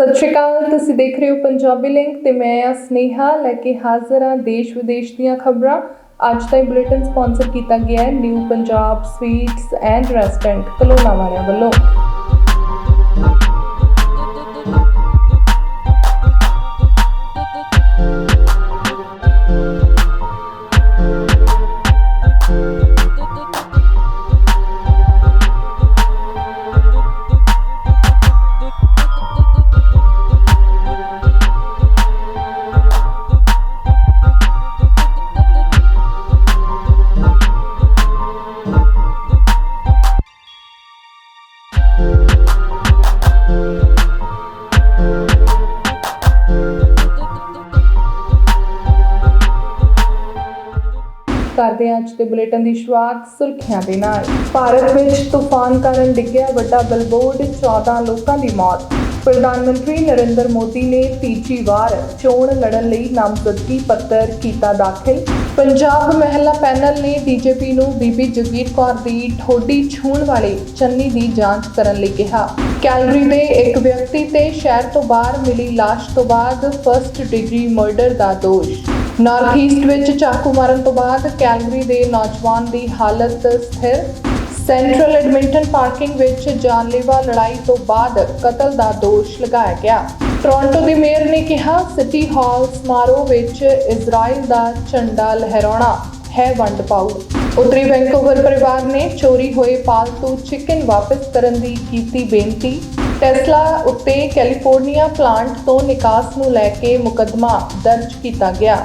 ਸਤਿ ਸ਼੍ਰੀ ਅਕਾਲ, ਤੁਸੀਂ ਦੇਖ ਰਹੇ ਹੋ ਪੰਜਾਬੀ ਲਿੰਕ ਤੇ ਮੈਂ ਆ ਸਨੇਹਾ, ਲੈ ਕੇ ਹਾਜ਼ਰ ਹਾਂ ਦੇਸ਼ ਵਿਦੇਸ਼ ਦੀਆਂ ਖਬਰਾਂ। ਅੱਜ ਦਾ ਇਹ ਬੁਲੇਟਿਨ ਸਪਾਂਸਰ ਕੀਤਾ ਗਿਆ ਹੈ new Punjab sweets and restaurant, Kelowna ਵੱਲੋਂ। ਕਰਦੇ ਹਾਂ ਅੱਜ ਦੇ ਬੁਲੇਟਿਨ ਦੀ ਸ਼ੁਰੂਆਤ ਸੁਰਖੀਆਂ ਦੇ ਨਾਲ। ਭਾਰਤ ਵਿੱਚ ਤੂਫਾਨ ਕਾਰਨ ਡਿੱਗਿਆ ਵੱਡਾ ਬਿਲਬੋਰਡ 14 ਲੋਕਾਂ ਦੀ ਮੌਤ। ਪ੍ਰਧਾਨ ਮੰਤਰੀ ਨਰਿੰਦਰ ਮੋਦੀ ਨੇ ਤੀਜੀ ਵਾਰ ਚੋਣ ਲੜਨ ਲਈ ਨਾਮਜ਼ਦਗੀ ਪੱਤਰ ਕੀਤਾ ਦਾਖਲ। ਪੰਜਾਬ ਮਹਿਲਾ ਪੈਨਲ ਨੇ ਡੀਜੇਪੀ ਨੂੰ ਬੀਬੀ ਜਗੀਰ ਕੌਰ ਦੀ ਠੋਡੀ ਛੂਹਣ ਵਾਲੇ ਚੰਨੀ ਦੀ ਜਾਂਚ ਕਰਨ ਲਈ ਕਿਹਾ। ਕੈਲਰੀ ਦੇ ਇੱਕ ਵਿਅਕਤੀ ਤੇ ਸ਼ਹਿਰ ਤੋਂ ਬਾਹਰ ਮਿਲੀ ਲਾਸ਼ ਤੋਂ ਬਾਅਦ ਫਰਸਟ ਡਿਗਰੀ ਮਰਡਰ ਦਾ ਦੋਸ਼। ਨਾਰਥ ਈਸਟ ਵਿੱਚ ਚਾਕੂ ਮਾਰਨ ਤੋਂ ਬਾਅਦ ਕੈਲਗਰੀ ਦੇ ਨੌਜਵਾਨ ਦੀ ਹਾਲਤ ਸਥਿਰ। ਸੈਂਟਰਲ ਐਡਮਿੰਟਨ ਪਾਰਕਿੰਗ ਵਿੱਚ ਜਾਨਲੇਵਾ ਲੜਾਈ ਤੋਂ ਬਾਅਦ ਕਤਲ ਦਾ ਦੋਸ਼ ਲਗਾਇਆ ਗਿਆ। ਟੋਰਾਂਟੋ ਦੀ ਮੇਅਰ ਨੇ ਕਿਹਾ, ਸਿਟੀ ਹਾਲ ਸਮਾਰੋਹ ਵਿੱਚ ਇਜ਼ਰਾਈਲ ਦਾ ਝੰਡਾ ਲਹਿਰਾਉਣਾ ਹੈ ਵੰਡ ਪਾਉ ਉੱਤਰੀ ਵੈਂਕੂਵਰ ਪਰਿਵਾਰ ਨੇ ਚੋਰੀ ਹੋਏ ਪਾਲਤੂ ਚਿਕਨ ਵਾਪਸ ਕਰਨ ਦੀ ਕੀਤੀ ਬੇਨਤੀ। ਟੈਸਲਾ ਉੱਤੇ ਕੈਲੀਫੋਰਨੀਆ ਪਲਾਂਟ ਤੋਂ ਨਿਕਾਸ ਨੂੰ ਲੈ ਕੇ ਮੁਕੱਦਮਾ ਦਰਜ ਕੀਤਾ ਗਿਆ।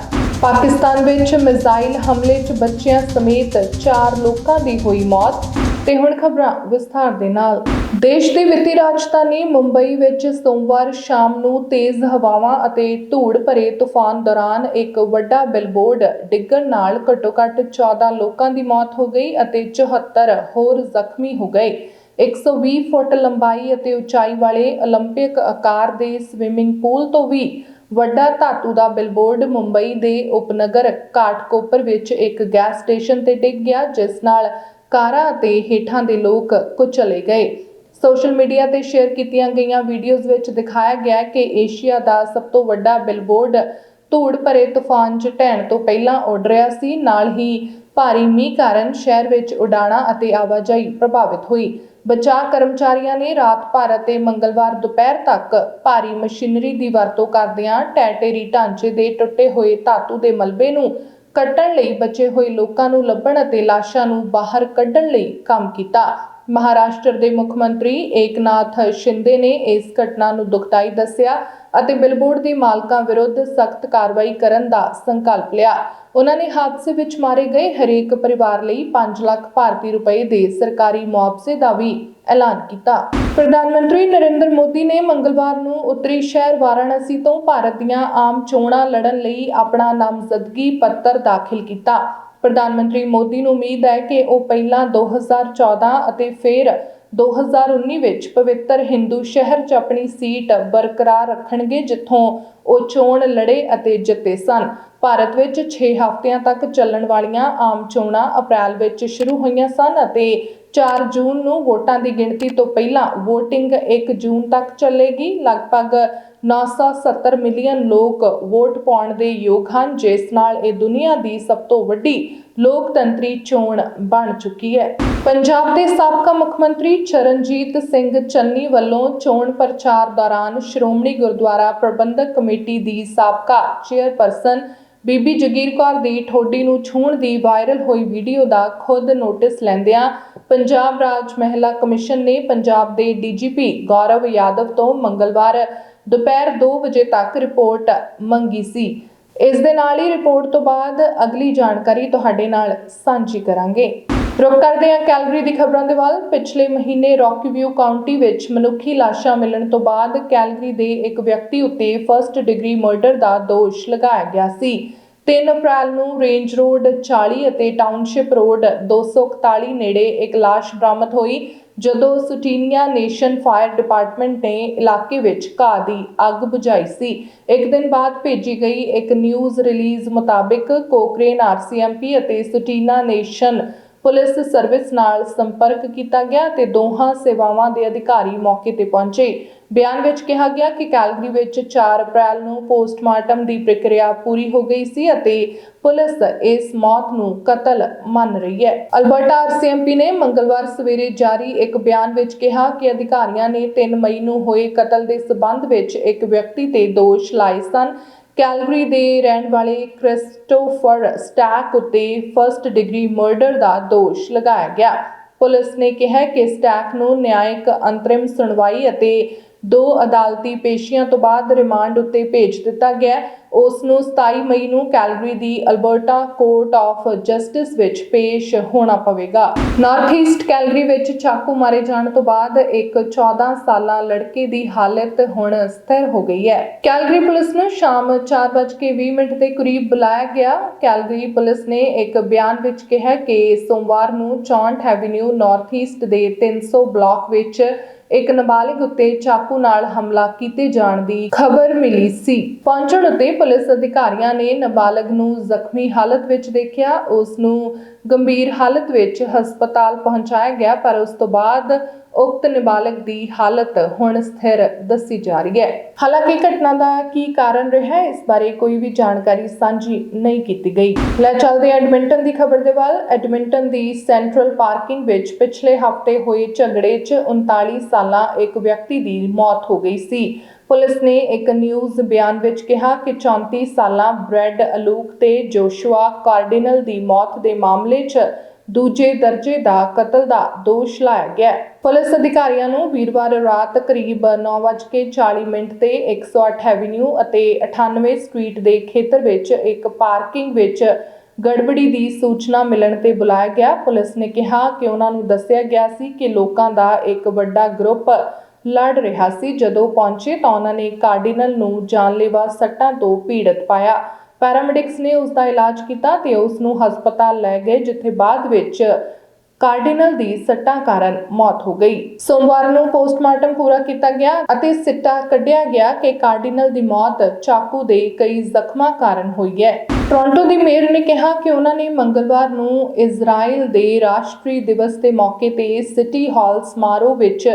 ਪਾਕਿਸਤਾਨ ਵਿੱਚ ਮਿਜ਼ਾਈਲ ਹਮਲੇ 'ਚ ਬੱਚਿਆਂ ਸਮੇਤ 4 ਲੋਕਾਂ ਦੀ ਹੋਈ ਮੌਤ ਤੇ ਹੁਣ ਖਬਰਾਂ ਵਿਸਥਾਰ ਦੇ ਨਾਲ ਦੇਸ਼ ਦੀ ਵਿੱਤੀ ਰਾਜਧਾਨੀ ਮੁੰਬਈ ਵਿੱਚ ਸੋਮਵਾਰ ਸ਼ਾਮ ਨੂੰ ਤੇਜ਼ ਹਵਾਵਾਂ ਅਤੇ ਧੂੜ ਭਰੇ ਤੂਫਾਨ ਦੌਰਾਨ ਇੱਕ ਵੱਡਾ ਬਿਲਬੋਰਡ ਡਿੱਗਣ ਨਾਲ ਘੱਟੋ-ਘੱਟ 14 ਲੋਕਾਂ ਦੀ ਮੌਤ ਹੋ ਗਈ ਅਤੇ 74 ਹੋਰ ਜ਼ਖਮੀ ਹੋ ਗਏ 120 ਫੁੱਟ ਲੰਬਾਈ ਅਤੇ ਉਚਾਈ ਵਾਲੇ 올림픽 ਆਕਾਰ ਦੇ ਸਵਿਮਿੰਗ ਪੂਲ ਤੋਂ ਵੀ ਵੱਡਾ ਧਾਤੂ ਦਾ ਬਿਲਬੋਰਡ ਮੁੰਬਈ ਦੇ ਉਪਨਗਰ ਘਾਟਕੋਪਰ ਵਿੱਚ ਇੱਕ ਗੈਸ ਸਟੇਸ਼ਨ ਤੇ ਡਿੱਗ ਗਿਆ, ਜਿਸ ਨਾਲ ਕਾਰਾਂ ਅਤੇ ਹੇਠਾਂ ਦੇ ਲੋਕ ਕੁਚਲੇ ਗਏ। ਸੋਸ਼ਲ ਮੀਡੀਆ ਤੇ ਸ਼ੇਅਰ ਕੀਤੀਆਂ ਗਈਆਂ ਵੀਡੀਓਜ਼ ਵਿੱਚ ਦਿਖਾਇਆ ਗਿਆ ਕਿ ਏਸ਼ੀਆ ਦਾ ਸਭ ਤੋਂ ਵੱਡਾ ਬਿਲਬੋਰਡ ਧੂੜ ਭਰੇ ਤੂਫਾਨ 'ਚ ਢਹਿਣ ਤੋਂ ਪਹਿਲਾਂ ਉੱਡ ਰਿਹਾ ਸੀ। ਨਾਲ ਹੀ ਭਾਰੀ ਮੀਂਹ ਕਾਰਨ ਸ਼ਹਿਰ ਵਿੱਚ ਉਡਾਣਾਂ ਅਤੇ ਆਵਾਜਾਈ ਪ੍ਰਭਾਵਿਤ ਹੋਈ। ਬਚਾਅ ਕਰਮਚਾਰੀਆਂ ਨੇ ਰਾਤ ਭਰ ਅਤੇ ਮੰਗਲਵਾਰ ਦੁਪਹਿਰ ਤੱਕ ਭਾਰੀ ਮਸ਼ੀਨਰੀ ਦੀ ਵਰਤੋਂ ਕਰਦਿਆਂ ਟੈਟੇਰੀ ਢਾਂਚੇ ਦੇ ਟੁੱਟੇ ਹੋਏ ਧਾਤੂ ਦੇ ਮਲਬੇ ਨੂੰ ਕੱਟਣ ਲਈ ਬਚੇ ਹੋਏ ਲੋਕਾਂ ਨੂੰ ਲੱਭਣ ਅਤੇ ਲਾਸ਼ਾਂ ਨੂੰ ਬਾਹਰ ਕੱਢਣ ਲਈ ਕੰਮ ਕੀਤਾ। ਮਹਾਰਾਸ਼ਟਰ ਦੇ ਮੁੱਖ ਮੰਤਰੀ ਏਕਨਾਥ ਸ਼ਿੰਦੇ ਨੇ ਇਸ ਘਟਨਾ ਨੂੰ ਦੁਖਦਾਈ ਦੱਸਿਆ ਅਤੇ ਬਿਲਬੋਰਡ ਦੇ ਮਾਲਕਾਂ ਵਿਰੁੱਧ ਸਖਤ ਕਾਰਵਾਈ ਕਰਨ ਦਾ ਸੰਕਲਪ ਲਿਆ। ਉਹਨਾਂ ਨੇ ਹਾਦਸੇ ਵਿੱਚ ਮਾਰੇ ਗਏ ਹਰੇਕ ਪਰਿਵਾਰ ਲਈ 5 ਲੱਖ ਭਾਰਤੀ ਰੁਪਏ ਦੇ ਸਰਕਾਰੀ ਮੁਆਵਜ਼ੇ ਦਾ ਵੀ ਐਲਾਨ ਕੀਤਾ। ਪ੍ਰਧਾਨ ਮੰਤਰੀ ਨਰਿੰਦਰ ਮੋਦੀ ਨੇ ਮੰਗਲਵਾਰ ਨੂੰ ਉੱਤਰੀ ਸ਼ਹਿਰ ਵਾਰਾਣਸੀ ਤੋਂ ਭਾਰਤ ਦੀਆਂ ਆਮ ਚੋਣਾਂ ਲੜਨ ਲਈ ਆਪਣਾ ਨਾਮਜ਼ਦਗੀ ਪੱਤਰ ਦਾਖਲ ਕੀਤਾ। ਪ੍ਰਧਾਨ ਮੰਤਰੀ ਮੋਦੀ ਨੂੰ ਉਮੀਦ ਹੈ ਕਿ ਉਹ ਪਹਿਲਾਂ 2014 ਅਤੇ ਫਿਰ 2019 ਵਿੱਚ ਪਵਿੱਤਰ ਹਿੰਦੂ ਸ਼ਹਿਰ 'ਚ ਆਪਣੀ ਸੀਟ ਬਰਕਰਾਰ ਰੱਖਣਗੇ, ਜਿੱਥੋਂ ਉਹ ਚੋਣ ਲੜੇ ਅਤੇ ਜਿੱਤੇ ਸਨ। ਭਾਰਤ ਵਿੱਚ 6 ਹਫ਼ਤਿਆਂ ਤੱਕ ਚੱਲਣ ਵਾਲੀਆਂ ਆਮ ਚੋਣਾਂ ਅਪ੍ਰੈਲ ਵਿੱਚ ਸ਼ੁਰੂ ਹੋਈਆਂ ਸਨ ਅਤੇ 4 ਜੂਨ ਨੂੰ ਵੋਟਾਂ ਦੀ ਗਿਣਤੀ ਤੋਂ ਪਹਿਲਾਂ VOTING 1 ਜੂਨ ਤੱਕ ਚੱਲੇਗੀ। ਲਗਭਗ 970 ਮਿਲੀਅਨ ਲੋਕ ਵੋਟ ਪਾਉਣ ਦੇ ਯੋਗ ਹਨ, ਜਿਸ ਨਾਲ ਇਹ ਦੁਨੀਆ ਦੀ ਸਭ ਤੋਂ ਵੱਡੀ ਲੋਕਤੰਤਰੀ ਚੋਣ ਬਣ ਚੁੱਕੀ ਹੈ। ਪੰਜਾਬ ਦੇ ਸਾਬਕਾ ਮੁੱਖ ਮੰਤਰੀ ਚਰਨਜੀਤ ਸਿੰਘ ਚੰਨੀ ਵੱਲੋਂ ਚੋਣ ਪ੍ਰਚਾਰ ਦੌਰਾਨ ਸ਼੍ਰੋਮਣੀ ਗੁਰਦੁਆਰਾ ਪ੍ਰਬੰਧਕ ਕਮੇਟੀ ਦੀ ਸਾਬਕਾ ਚੇਅਰਪਰਸਨ ਬੀਬੀ ਜਗੀਰ ਕੌਰ ਦੀ ਠੋਡੀ ਨੂੰ ਛੂਹਣ ਦੀ ਵਾਇਰਲ ਹੋਈ ਵੀਡੀਓ ਦਾ ਖੁਦ ਨੋਟਿਸ ਲੈਂਦਿਆਂ ਪੰਜਾਬ ਰਾਜ ਮਹਿਲਾ ਕਮਿਸ਼ਨ ਨੇ ਪੰਜਾਬ ਦੇ ਡੀਜੀਪੀ ਗੌਰਵ ਯਾਦਵ ਤੋਂ ਮੰਗਲਵਾਰ ਦੁਪਹਿਰ 2 ਵਜੇ ਤੱਕ ਰਿਪੋਰਟ ਮੰਗੀ ਸੀ। ਇਸ ਦੇ ਨਾਲ ਹੀ ਰਿਪੋਰਟ ਤੋਂ ਬਾਅਦ ਅਗਲੀ ਜਾਣਕਾਰੀ ਤੁਹਾਡੇ ਨਾਲ ਸਾਂਝੀ ਕਰਾਂਗੇ। ਰੁਕ ਕਰਦੇ ਹਾਂ ਕੈਲਗਰੀ ਦੀ ਖਬਰਾਂ ਦੇ ਵੱਲ। ਪਿਛਲੇ ਮਹੀਨੇ ਰੌਕੀ ਵਿਊ ਕਾਉਂਟੀ ਵਿੱਚ ਮਨੁੱਖੀ ਲਾਸ਼ਾਂ ਮਿਲਣ ਤੋਂ ਬਾਅਦ ਕੈਲਗਰੀ ਦੇ ਇੱਕ ਵਿਅਕਤੀ ਉੱਤੇ ਫਰਸਟ ਡਿਗਰੀ ਮਰਡਰ ਦਾ ਦੋਸ਼ ਲਗਾਇਆ ਗਿਆ ਸੀ। 3 ਅਪ੍ਰੈਲ ਨੂੰ ਰੇਂਜ ਰੋਡ 40 ਅਤੇ ਟਾਊਨਸ਼ਿਪ ਰੋਡ 241 ਨੇੜੇ ਇੱਕ ਲਾਸ਼ ਬਰਾਮਦ ਹੋਈ, ਜਦੋਂ ਸੁਟੀਨੀਆ ਨੇਸ਼ਨ ਫਾਇਰ ਡਿਪਾਰਟਮੈਂਟ ਨੇ ਇਲਾਕੇ ਵਿੱਚ ਘਾਹ ਦੀ ਅੱਗ ਬੁਝਾਈ ਸੀ। ਇੱਕ ਦਿਨ ਬਾਅਦ ਭੇਜੀ ਗਈ ਇੱਕ ਨਿਊਜ਼ ਰਿਲੀਜ਼ ਮੁਤਾਬਿਕ ਕੋਕਰੇਨ ਆਰਸੀਐਮਪੀ ਅਤੇ ਸੁਟੀਨਾ ਨੇਸ਼ਨ ਪੁਲਿਸ ਸਰਵਿਸ ਨਾਲ ਸੰਪਰਕ ਕੀਤਾ ਗਿਆ ਤੇ ਦੋਹਾਂ ਸੇਵਾਵਾਂ ਦੇ ਅਧਿਕਾਰੀ ਮੌਕੇ ਤੇ ਪਹੁੰਚੇ। ਬਿਆਨ ਵਿੱਚ ਕਿਹਾ ਗਿਆ ਕਿ ਕੈਲਗਰੀ ਵਿੱਚ 4 ਅਪ੍ਰੈਲ ਨੂੰ ਪੋਸਟਮਾਰਟਮ ਦੀ ਪ੍ਰਕਿਰਿਆ ਪੂਰੀ ਹੋ ਗਈ ਸੀ ਅਤੇ ਪੁਲਿਸ ਇਸ ਮੌਤ ਨੂੰ ਕਤਲ ਮੰਨ ਰਹੀ ਹੈ। ਅਲਬਰਟਾ ਆਰਸੀਐਮਪੀ ਨੇ ਮੰਗਲਵਾਰ ਸਵੇਰੇ ਜਾਰੀ ਇੱਕ ਬਿਆਨ ਵਿੱਚ ਕਿਹਾ ਕਿ ਅਧਿਕਾਰੀਆਂ ਨੇ 3 ਮਈ ਨੂੰ ਹੋਏ ਕਤਲ ਦੇ ਸਬੰਧ ਵਿੱਚ ਇੱਕ ਵਿਅਕਤੀ ਤੇ ਦੋਸ਼ ਲਾਏ ਸਨ। ਕੈਲਗਰੀ ਦੇ ਰਹਿਣ ਵਾਲੇ ਕ੍ਰਿਸਟੋਫਰ ਸਟੈਕ ਉੱਤੇ ਫਰਸਟ ਡਿਗਰੀ ਮਰਡਰ ਦਾ ਦੋਸ਼ ਲਗਾਇਆ ਗਿਆ। ਪੁਲਿਸ ਨੇ ਕਿਹਾ ਕਿ ਸਟੈਕ ਨੂੰ ਨਿਆਇਕ ਅੰਤਰਿਮ ਸੁਣਵਾਈ ਅਤੇ ਦੋ ਅਦਾਲਤੀ ਪੇਸ਼ੀਆਂ ਤੋਂ ਬਾਅਦ ਰਿਮਾਂਡ ਉੱਤੇ ਭੇਜ ਦਿੱਤਾ ਗਿਆ ਹੈ। ਉਸ ਨੂੰ 27 ਮਈ ਨੂੰ ਕੈਲਗਰੀ ਦੀ ਅਲਬਰਟਾ ਕੋਰਟ ਆਫ ਜਸਟਿਸ ਵਿੱਚ ਪੇਸ਼ ਹੋਣਾ ਪਵੇਗਾ। ਨਾਰਥ ਈਸਟ ਕੈਲਗਰੀ ਵਿੱਚ ਚਾਕੂ ਮਾਰੇ ਜਾਣ ਤੋਂ ਬਾਅਦ ਇੱਕ 14 ਸਾਲਾ ਲੜਕੇ ਦੀ ਹਾਲਤ ਹੁਣ ਸਥਿਰ ਹੋ ਗਈ ਹੈ। ਕੈਲਗਰੀ ਪੁਲਿਸ ਨੂੰ ਸ਼ਾਮ 4:20 ਮਿੰਟ ਦੇ ਕਰੀਬ ਬੁਲਾਇਆ ਗਿਆ। ਕੈਲਗਰੀ ਪੁਲਿਸ ਨੇ ਇੱਕ ਬਿਆਨ ਵਿੱਚ ਕਿਹਾ ਕਿ ਸੋਮਵਾਰ ਨੂੰ 64 ਐਵਨਿਊ ਨਾਰਥ ਈਸਟ ਦੇ 300 ਬਲਾਕ ਵਿੱਚ ਇੱਕ ਨਾਬਾਲਿਗ ਉੱਤੇ ਚਾਕੂ ਨਾਲ ਹਮਲਾ ਕੀਤੇ ਜਾਣ ਦੀ ਖਬਰ ਮਿਲੀ ਸੀ। ਪਹੁੰਚਣ ਉੱਤੇ ਪੁਲਿਸ ਅਧਿਕਾਰੀਆਂ ਨੇ ਨਾਬਾਲਗ ਨੂੰ ਜ਼ਖਮੀ ਹਾਲਤ ਵਿੱਚ ਦੇਖਿਆ। ਉਸ ਨੂੰ ਗੰਭੀਰ ਹਾਲਤ ਵਿੱਚ ਹਸਪਤਾਲ ਪਹੁੰਚਾਇਆ ਗਿਆ, ਪਰ ਉਸ ਤੋਂ ਬਾਅਦ ਉਕਤ ਨਾਬਾਲਗ ਦੀ ਹਾਲਤ ਹੁਣ ਸਥਿਰ ਦੱਸੀ ਜਾ ਰਹੀ ਹੈ। ਹਾਲਾਂਕਿ ਘਟਨਾ ਦਾ ਕੀ ਕਾਰਨ ਰਿਹਾ, ਇਸ ਬਾਰੇ ਕੋਈ ਵੀ ਜਾਣਕਾਰੀ ਸਾਂਝੀ ਨਹੀਂ ਕੀਤੀ ਗਈ। ਲੈ ਚੱਲਦੇ ਹਾਂ ਐਡਮਿੰਟਨ ਦੀ ਖਬਰ ਦੇ ਵੱਲ। ਐਡਮਿੰਟਨ ਦੀ ਸੈਂਟਰਲ ਪਾਰਕਿੰਗ ਵਿੱਚ ਪਿਛਲੇ ਹਫ਼ਤੇ ਹੋਏ ਝਗੜੇ 'ਚ 39 ਸਾਲਾਂ ਇੱਕ ਵਿਅਕਤੀ ਦੀ ਮੌਤ ਹੋ ਗਈ ਸੀ। ਪੁਲਿਸ ਨੇ ਇੱਕ ਨਿਊਜ਼ ਬਿਆਨ ਵਿੱਚ ਕਿਹਾ ਕਿ 34 ਸਾਲਾਂ ਬ੍ਰੈਡ ਅਲੂਕ ਤੇ ਜੋਸ਼ੂਆ ਕਾਰਡੀਨਲ ਦੀ ਮੌਤ ਦੇ ਮਾਮਲੇ 'ਚ ਦੂਜੇ ਦਰਜੇ ਦਾ ਕਤਲ ਦਾ ਦੋਸ਼ ਲਾਇਆ ਗਿਆ ਪੁਲਿਸ ਅਧਿਕਾਰੀਆਂ ਨੂੰ ਵੀਰਵਾਰ ਰਾਤ ਕਰੀਬ 9:40 ਮਿੰਟ ਤੇ 108 ਐਵਨਿਊ ਅਤੇ 98 ਸਟਰੀਟ ਦੇ ਖੇਤਰ ਵਿੱਚ ਇੱਕ ਪਾਰਕਿੰਗ ਵਿੱਚ ਗੜਬੜੀ ਦੀ ਸੂਚਨਾ ਮਿਲਣ ਤੇ ਬੁਲਾਇਆ ਗਿਆ। ਪੁਲਿਸ ਨੇ ਕਿਹਾ ਕਿ ਉਹਨਾਂ ਨੂੰ ਦੱਸਿਆ ਗਿਆ ਸੀ ਕਿ ਲੋਕਾਂ ਦਾ ਇੱਕ ਵੱਡਾ ਗਰੁੱਪ ਲੜ ਰਿਹਾ ਸੀ। ਜਦੋਂ ਪਹੁੰਚੇ ਤਾਂ ਉਹਨਾਂ ਨੇ ਕਾਰਡੀਨਲ ਨੂੰ ਜਾਨਲੇਵਾ ਸੱਟਾਂ ਤੋਂ ਪੀੜਤ ਪਾਇਆ। ਪੈਰਾਮੈਡਿਕਸ ਨੇ ਉਸ ਦਾ ਇਲਾਜ ਕੀਤਾ ਤੇ ਉਸ ਨੂੰ ਹਸਪਤਾਲ ਲੈ ਗਏ, ਜਿੱਥੇ ਬਾਅਦ ਵਿੱਚ ਕਾਰਡੀਨਲ ਦੀ ਸੱਟਾਂ ਕਾਰਨ ਮੌਤ ਹੋ ਗਈ। ਸੋਮਵਾਰ ਨੂੰ ਪੋਸਟਮਾਰਟਮ ਪੂਰਾ ਕੀਤਾ ਗਿਆ ਅਤੇ ਸਿੱਟਾ ਕੱਢਿਆ ਗਿਆ ਕਿ ਕਾਰਡੀਨਲ ਦੀ ਮੌਤ ਚਾਕੂ ਦੇ ਕਈ ਜ਼ਖਮਾਂ ਕਾਰਨ ਹੋਈ ਹੈ। ਟੋਰਾਂਟੋ ਦੀ ਮੇਅਰ ਨੇ ਕਿਹਾ ਕਿ ਉਹਨਾਂ ਨੇ ਮੰਗਲਵਾਰ ਨੂੰ ਇਜ਼ਰਾਈਲ ਦੇ ਰਾਸ਼ਟਰੀ ਦਿਵਸ ਦੇ ਮੌਕੇ ਤੇ ਸਿਟੀ ਹਾਲ ਸਮਾਰੋਹ ਵਿੱਚ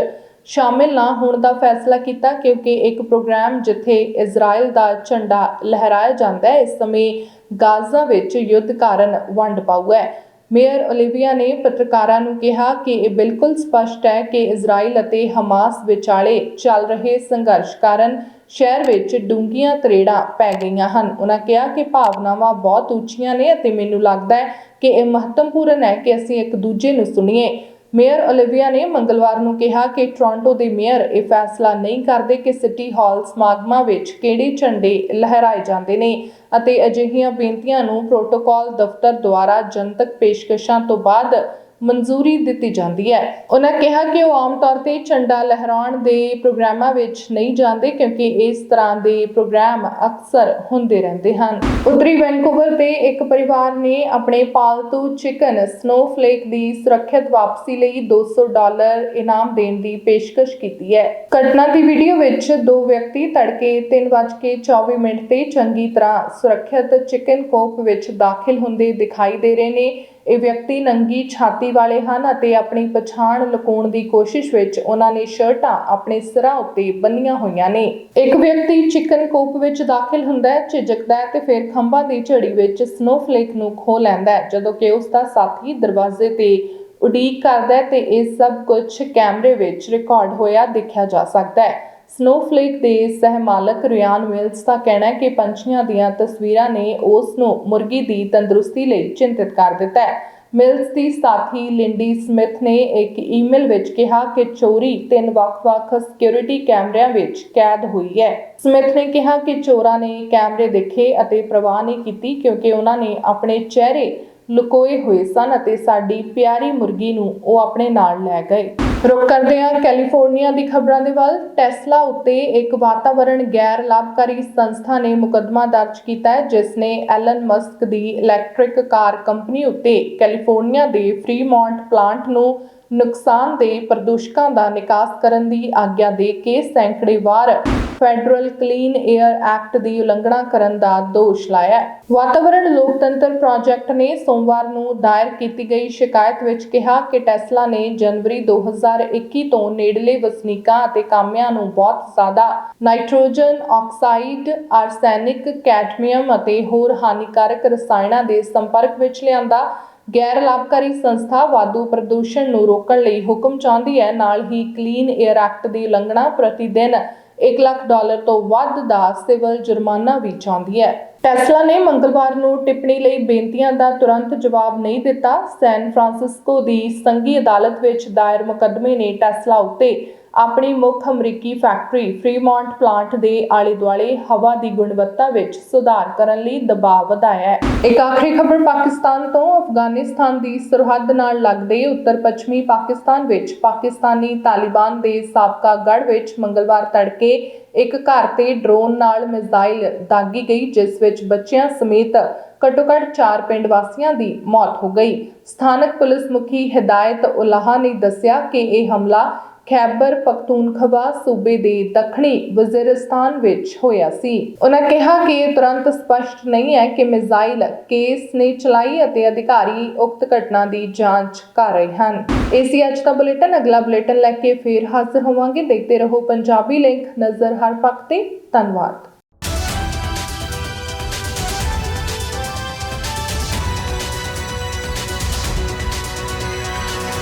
ਸ਼ਾਮਿਲ ਨਾ ਹੋਣ ਦਾ ਫੈਸਲਾ ਕੀਤਾ ਕਿਉਂਕਿ ਇੱਕ ਪ੍ਰੋਗਰਾਮ ਜਿੱਥੇ ਇਜ਼ਰਾਈਲ ਦਾ ਝੰਡਾ ਲਹਿਰਾਇਆ ਜਾਂਦਾ ਹੈ, ਇਸ ਸਮੇਂ ਗਾਜ਼ਾ ਵਿੱਚ ਯੁੱਧ ਕਾਰਨ ਵੰਡ ਪਾਊ ਹੈ। ਮੇਅਰ ਓਲੀਵੀਆ ਨੇ ਪੱਤਰਕਾਰਾਂ ਨੂੰ ਕਿਹਾ ਕਿ ਇਹ ਬਿਲਕੁਲ ਸਪਸ਼ਟ ਹੈ ਕਿ ਇਜ਼ਰਾਈਲ ਅਤੇ ਹਮਾਸ ਵਿਚਾਲੇ ਚੱਲ ਰਹੇ ਸੰਘਰਸ਼ ਕਾਰਨ ਸ਼ਹਿਰ ਵਿੱਚ ਡੂੰਘੀਆਂ ਤਰੇੜਾਂ ਪੈ ਗਈਆਂ ਹਨ। ਉਹਨਾਂ ਕਿਹਾ ਕਿ ਭਾਵਨਾਵਾਂ ਬਹੁਤ ਉੱਚੀਆਂ ਨੇ ਅਤੇ ਮੈਨੂੰ ਲੱਗਦਾ ਹੈ ਕਿ ਇਹ ਮਹੱਤਵਪੂਰਨ ਹੈ ਕਿ ਅਸੀਂ ਇੱਕ ਦੂਜੇ ਨੂੰ ਸੁਣੀਏ। ਮੇਅਰ ਓਲੀਵੀਆ ਨੇ ਮੰਗਲਵਾਰ ਨੂੰ ਕਿਹਾ ਕਿ ਟੋਰਾਂਟੋ ਦੇ ਮੇਅਰ ਇਹ ਫੈਸਲਾ ਨਹੀਂ ਕਰਦੇ ਕਿ ਸਿਟੀ ਹਾਲ ਸਮਾਗਮਾਂ ਵਿੱਚ ਕਿਹੜੇ ਝੰਡੇ ਲਹਿਰਾਏ ਜਾਂਦੇ ਨੇ ਅਤੇ ਅਜਿਹੀਆਂ ਬੇਨਤੀਆਂ ਨੂੰ ਪ੍ਰੋਟੋਕਾਲ ਦਫ਼ਤਰ ਦੁਆਰਾ ਜਨਤਕ ਪੇਸ਼ਕਸ਼ਾਂ ਤੋਂ ਬਾਅਦ ਮਨਜ਼ੂਰੀ ਦਿੱਤੀ ਜਾਂਦੀ ਹੈ। ਉਹਨਾਂ ਕਿਹਾ ਕਿ ਉਹ ਆਮ ਤੌਰ ਤੇ ਝੰਡਾ ਲਹਿਰਾਉਣ ਦੇ ਪ੍ਰੋਗਰਾਮਾਂ ਵਿੱਚ ਨਹੀਂ ਜਾਂਦੇ ਕਿਉਂਕਿ ਇਸ ਤਰ੍ਹਾਂ ਦੇ ਪ੍ਰੋਗਰਾਮ ਅਕਸਰ ਹੁੰਦੇ ਰਹਿੰਦੇ ਹਨ। ਉੱਤਰੀ ਵੈਨਕੂਵਰ ਤੇ ਇੱਕ ਪਰਿਵਾਰ ਨੇ ਆਪਣੇ ਪਾਲਤੂ ਚਿਕਨ ਸਨੋਫਲੇਕ ਦੀ ਸੁਰੱਖਿਅਤ ਵਾਪਸੀ ਲਈ 200 ਡਾਲਰ ਇਨਾਮ ਦੇਣ ਦੀ ਪੇਸ਼ਕਸ਼ ਕੀਤੀ ਹੈ। ਘਟਨਾ ਦੀ ਵੀਡੀਓ ਵਿੱਚ ਦੋ ਵਿਅਕਤੀ ਤੜਕੇ 3:24 ਮਿੰਟ ਤੇ ਚੰਗੀ ਤਰ੍ਹਾਂ ਸੁਰੱਖਿਅਤ ਚਿਕਨ ਕੋਪ ਵਿੱਚ ਦਾਖਲ ਹੁੰਦੇ ਦਿਖਾਈ ਦੇ ਰਹੇ ਨੇ। ਇਹ ਵਿਅਕਤੀ ਨੰਗੀ ਛਾਤੀ ਵਾਲੇ ਹਨ ਅਤੇ ਆਪਣੀ ਪਛਾਣ ਲੁਕਾਉਣ ਦੀ ਕੋਸ਼ਿਸ਼ ਵਿੱਚ ਉਹਨਾਂ ਨੇ ਸ਼ਰਟਾਂ ਆਪਣੇ ਸਿਰਾਂ ਉੱਤੇ ਬੰਨੀਆਂ ਹੋਈਆਂ ਨੇ। ਇੱਕ ਵਿਅਕਤੀ ਚਿਕਨ ਕੋਪ ਵਿੱਚ ਦਾਖਲ ਹੁੰਦਾ ਹੈ, ਝਿਜਕਦਾ ਹੈ ਤੇ ਫਿਰ ਖੰਭਾਂ ਦੀ ਝੜੀ ਵਿੱਚ ਸਨੋਫਲੇਕ ਨੂੰ ਖੋ ਲੈਂਦਾ ਹੈ, ਜਦੋਂ ਕਿ ਉਸ ਦਾ ਸਾਥੀ ਦਰਵਾਜ਼ੇ ਤੇ ਉਡੀਕ ਕਰਦਾ ਹੈ ਤੇ ਇਹ ਸਭ ਕੁਝ ਕੈਮਰੇ ਵਿੱਚ ਰਿਕਾਰਡ ਹੋਇਆ ਦੇਖਿਆ ਜਾ ਸਕਦਾ ਹੈ। ਸਨੋਫਲੇਕ ਦੇ ਸਹਿਮਾਲਕ ਰਿਆਨ ਮਿਲਸ ਦਾ ਕਹਿਣਾ ਹੈ ਕਿ ਪੰਛੀਆਂ ਦੀਆਂ ਤਸਵੀਰਾਂ ਨੇ ਉਸ ਨੂੰ ਮੁਰਗੀ ਦੀ ਤੰਦਰੁਸਤੀ ਲਈ ਚਿੰਤਿਤ ਕਰ ਦਿੱਤਾ ਹੈ। ਮਿਲਸ ਦੀ ਸਾਥੀ ਲਿੰਡੀ ਸਮਿਥ ਨੇ ਇੱਕ ਈਮੇਲ ਵਿੱਚ ਕਿਹਾ ਕਿ ਚੋਰੀ ਤਿੰਨ ਵੱਖ-ਵੱਖ ਸਿਕਿਉਰਿਟੀ ਕੈਮਰਿਆਂ ਵਿੱਚ ਕੈਦ ਹੋਈ ਹੈ। ਸਮਿਥ ਨੇ ਕਿਹਾ ਕਿ ਚੋਰਾਂ ਨੇ ਕੈਮਰੇ ਦੇਖੇ ਅਤੇ ਪ੍ਰਵਾਹ ਨਹੀਂ ਕੀਤੀ ਕਿਉਂਕਿ ਉਹਨਾਂ ਨੇ ਆਪਣੇ ਚਿਹਰੇ ਲੁਕੋਏ ਹੋਏ ਸਨ ਅਤੇ ਸਾਡੀ ਪਿਆਰੀ ਮੁਰਗੀ ਨੂੰ ਉਹ ਆਪਣੇ ਨਾਲ ਲੈ ਗਏ। ਰੁਕ ਕਰਦੇ ਹਾਂ ਕੈਲੀਫੋਰਨੀਆ ਦੀ ਖਬਰਾਂ ਦੇ ਵੱਲ। ਟੈਸਲਾ ਉੱਤੇ ਇੱਕ ਵਾਤਾਵਰਣ ਗੈਰ ਲਾਭਕਾਰੀ ਸੰਸਥਾ ਨੇ ਮੁਕੱਦਮਾ ਦਰਜ ਕੀਤਾ ਹੈ, ਜਿਸ ਨੇ ਐਲਨ ਮਸਕ ਦੀ ਇਲੈਕਟ੍ਰਿਕ ਕਾਰ ਕੰਪਨੀ ਉੱਤੇ ਕੈਲੀਫੋਰਨੀਆ ਦੇ ਫ੍ਰੀਮੌਂਟ ਪਲਾਂਟ ਨੂੰ ਨੁਕਸਾਨ ਦੇ ਪ੍ਰਦੂਸ਼ਕਾਂ ਦਾ ਨਿਕਾਸ ਕਰਨ ਦੀ ਆਗਿਆ ਦੇ ਕੇ ਸੈਂਕੜੇ ਵਾਰ ਫੈਡਰਲ ਕਲੀਨ 에ਅਰ ਐਕਟ ਦੀ ਉਲੰਘਣਾ ਕਰਨ ਦਾ ਦੋਸ਼ ਲਾਇਆ ਹੈ। ਵਾਤਾਵਰਣ ਲੋਕਤੰਤਰ ਪ੍ਰੋਜੈਕਟ ਨੇ ਸੋਮਵਾਰ ਨੂੰ ਦਾਇਰ ਕੀਤੀ ਗਈ ਸ਼ਿਕਾਇਤ ਵਿੱਚ ਕਿਹਾ ਕਿ ਟੈਸਲਾ ਨੇ ਜਨਵਰੀ 2021 ਤੋਂ ਨੇੜਲੇ ਵਸਨੀਕਾਂ ਅਤੇ ਕਾਮਿਆਂ ਨੂੰ ਬਹੁਤ ਜ਼ਿਆਦਾ ਨਾਈਟ੍ਰੋਜਨ, ਆਕਸਾਈਡ, ਆਰਸੈਨਿਕ, ਕੈਡਮੀਅਮ ਅਤੇ ਹੋਰ ਹਾਨੀਕਾਰਕ ਰਸਾਇਣਾਂ ਦੇ ਸੰਪਰਕ ਵਿੱਚ ਲਿਆਂਦਾ ਗੈਰ ਲਾਭਕਾਰੀ ਸੰਸਥਾ ਵਾਧੂ ਪ੍ਰਦੂਸ਼ਣ ਨੂੰ ਰੋਕਣ ਲਈ ਹੁਕਮ ਚਾਹੁੰਦੀ ਹੈ। ਨਾਲ ਹੀ ਕਲੀਨ 에ਅਰ ਐਕਟ ਦੀ ਉਲੰਘਣਾ ਪ੍ਰਤੀ ਦਿਨ 1 ਲੱਖ ਡਾਲਰ ਤੋਂ ਵੱਧ ਦਾ ਸਿਵਲ ਜੁਰਮਾਨਾ ਵੀ ਚਾਹੁੰਦੀ ਹੈ। ਟੈਸਲਾ ਨੇ ਮੰਗਲਵਾਰ ਨੂੰ ਟਿੱਪਣੀ ਲਈ ਬੇਨਤੀਆਂ ਦਾ ਤੁਰੰਤ ਜਵਾਬ ਨਹੀਂ ਦਿੱਤਾ। ਸੈਨ ਫਰਾਂਸਿਸਕੋ ਦੀ ਸੰਘੀ ਅਦਾਲਤ ਵਿੱਚ ਦਾਇਰ ਮੁਕੱਦਮੇ ਨੇ ਟੈਸਲਾ ਉੱਤੇ ਆਪਣੀ ਮੁੱਖ ਅਮਰੀਕੀ ਫੈਕਟਰੀ ਫ੍ਰੀਮੌਂਟ ਪਲਾਂਟ ਦੇ ਆਲੇ-ਦੁਆਲੇ ਹਵਾ ਦੀ ਗੁਣਵੱਤਾ ਵਿੱਚ ਸੁਧਾਰ ਕਰਨ ਲਈ ਦਬਾਅ ਵਧਾਇਆ ਹੈ। ਇੱਕ ਆਖਰੀ ਖਬਰ ਪਾਕਿਸਤਾਨ ਤੋਂ, ਅਫਗਾਨਿਸਤਾਨ ਦੀ ਸਰਹੱਦ ਨਾਲ ਲੱਗਦੇ ਉੱਤਰ ਪੱਛਮੀ ਪਾਕਿਸਤਾਨ ਵਿੱਚ ਪਾਕਿਸਤਾਨੀ ਤਾਲਿਬਾਨ ਦੇ ਸਾਬਕਾ ਗੜ੍ਹ ਵਿੱਚ ਮੰਗਲਵਾਰ ਤੜਕੇ ਇੱਕ ਘਰ ਤੇ ਡਰੋਨ ਨਾਲ ਮਿਜ਼ਾਈਲ ਦਾਗੀ ਗਈ, ਜਿਸ ਵਿੱਚ ਬੱਚਿਆਂ ਸਮੇਤ ਘੱਟੋ-ਘੱਟ 4 ਪਿੰਡ ਵਾਸੀਆਂ ਦੀ ਮੌਤ ਹੋ ਗਈ। ਸਥਾਨਕ ਪੁਲਿਸ ਮੁਖੀ ਹਿਦਾਇਤ ਉਲਾਹਾ ਨੇ ਦੱਸਿਆ ਕਿ ਇਹ ਹਮਲਾ ਖੈਬਰ ਪਖਤੂਨਖਵਾ ਸੂਬੇ ਦੇ ਦੱਖਣੀ ਵਜ਼ੀਰਿਸਤਾਨ ਵਿੱਚ ਹੋਇਆ ਸੀ। ਉਹਨਾਂ ਕਿਹਾ ਕਿ ਇਹ ਤੁਰੰਤ ਸਪਸ਼ਟ ਨਹੀਂ ਹੈ ਕਿ ਮਿਜ਼ਾਈਲ ਕੇਸ ਨੇ ਚਲਾਈ ਅਤੇ ਅਧਿਕਾਰੀ ਉਕਤ ਘਟਨਾ ਦੀ ਜਾਂਚ ਕਰ ਰਹੇ ਹਨ। ਏਸੀ ਅੱਜ ਦਾ ਬੁਲੇਟਿਨ। ਅਗਲਾ ਬੁਲੇਟਿਨ ਲੈ ਕੇ ਫੇਰ ਹਾਜ਼ਰ ਹੋਵਾਂਗੇ। ਦੇਖਦੇ ਰਹੋ ਪੰਜਾਬੀ ਲਿੰਕ ਨਜ਼ਰ ਹਰ ਪੱਖ ਤੇ ਧੰਨਵਾਦ।